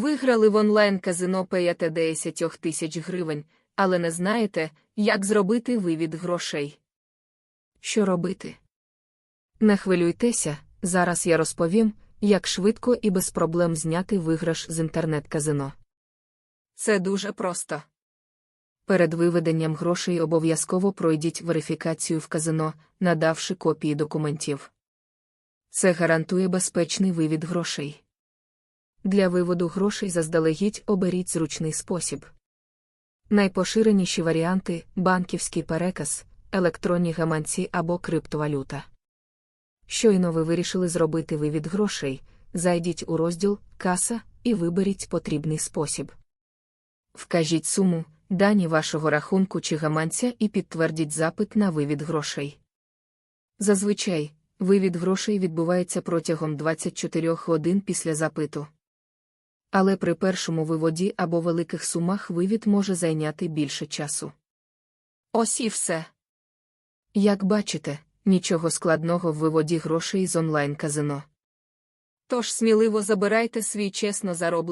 Виграли в онлайн-казино пеяте 10 тисяч гривень, але не знаєте, як зробити вивід грошей. Що робити? Не хвилюйтеся, зараз я розповім, як швидко і без проблем зняти виграш з інтернет-казино. Це дуже просто. Перед виведенням грошей обов'язково пройдіть верифікацію в казино, надавши копії документів. Це гарантує безпечний вивід грошей. Для виводу грошей заздалегідь оберіть зручний спосіб. Найпоширеніші варіанти банківський переказ, електронні гаманці або криптовалюта. Щойно ви вирішили зробити вивід грошей, зайдіть у розділ Каса і виберіть потрібний спосіб. Вкажіть суму, дані вашого рахунку чи гаманця і підтвердіть запит на вивід грошей. Зазвичай, вивід грошей відбувається протягом 24 годин після запиту. Але при першому виводі або великих сумах вивід може зайняти більше часу. Ось і все. Як бачите, нічого складного в виводі грошей з онлайн-казино. Тож сміливо забирайте свій чесно зароблений